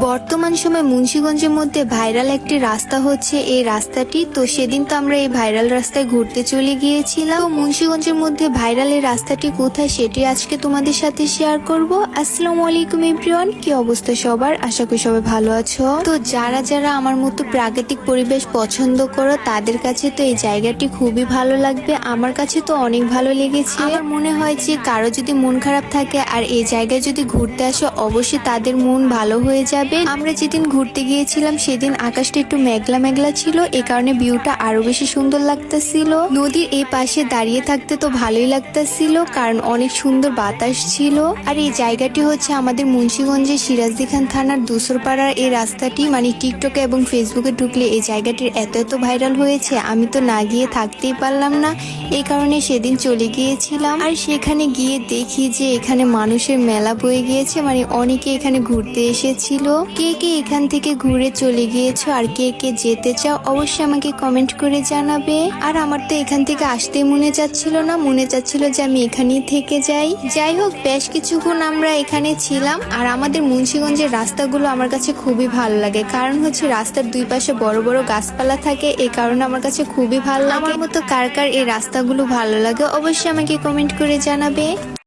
বর্তমান সময় মুন্সিগঞ্জের মধ্যে ভাইরাল একটি রাস্তা হচ্ছে এই রাস্তাটি। তো সেদিন তো আমরা এই ভাইরাল রাস্তায় ঘুরতে চলে গিয়েছিলাম। মুন্সিগঞ্জের মধ্যে ভাইরাল এই রাস্তাটি কোথায় সেটি আজকে তোমাদের সাথে শেয়ার করব। আসসালামু আলাইকুম এভরিওয়ান কি অবস্থা সবার? আশা করি সবাই ভালো আছো। তো যারা যারা আমার মতো প্রাকৃতিক পরিবেশ পছন্দ করো, তাদের কাছে তো এই জায়গাটি খুবই ভালো লাগবে। আমার কাছে তো অনেক ভালো লেগেছে। আমার মনে হয় যে কারও যদি মন খারাপ থাকে আর এই জায়গায় যদি ঘুরতে আসো, অবশ্যই তাদের মন ভালো হয়ে যাবে। আমরা যেদিন ঘুরতে গিয়েছিলাম, সেদিন আকাশটা একটু মেঘলা মেঘলা ছিল। এই কারণে ভিউটা আরও বেশি সুন্দর লাগতেছিল। নদীর এই পাশে দাঁড়িয়ে থাকতে তো ভালোই লাগতেছিল, কারণ অনেক সুন্দর বাতাস ছিল। আর এই জায়গাটি হচ্ছে আমাদের মুন্সীগঞ্জের সিরাজদি খান থানার দুসরপাড়ার এই রাস্তাটি। মানে টিকটকে এবং ফেসবুকে ঢুকলে এই জায়গাটির এত এত ভাইরাল হয়েছে, আমি তো না গিয়ে থাকতেই পারলাম না। এই কারণে সেদিন চলে গিয়েছিলাম। আর সেখানে গিয়ে দেখি যে এখানে মানুষের মেলা বয়ে গিয়েছে মানে অনেকে এখানে ঘুরতে এসেছিল। কে কে এখান থেকে ঘুরে চলে গিয়েছো আর কে কে যেতে চাও অবশ্যই আমাকে কমেন্ট করে জানাবে। আর আমার তো এখান থেকে আসতে মনে যাচ্ছিল না, মনে যাচ্ছিল যে আমি এখানেই থেকে যাই। যাই হোক, বেশ কিছুক্ষণ আমরা এখানে ছিলাম আর আমাদের মুন্সিগঞ্জের রাস্তাগুলো আমার কাছে খুবই ভালো লাগে। কারণ হচ্ছে রাস্তার দুই পাশে বড় বড় গাছপালা থাকে এই কারণে আমার কাছে খুবই ভালো লাগে। আমার মতো কার কার এই রাস্তাগুলো ভালো লাগে অবশ্যই আমাকে কমেন্ট করে জানাবে।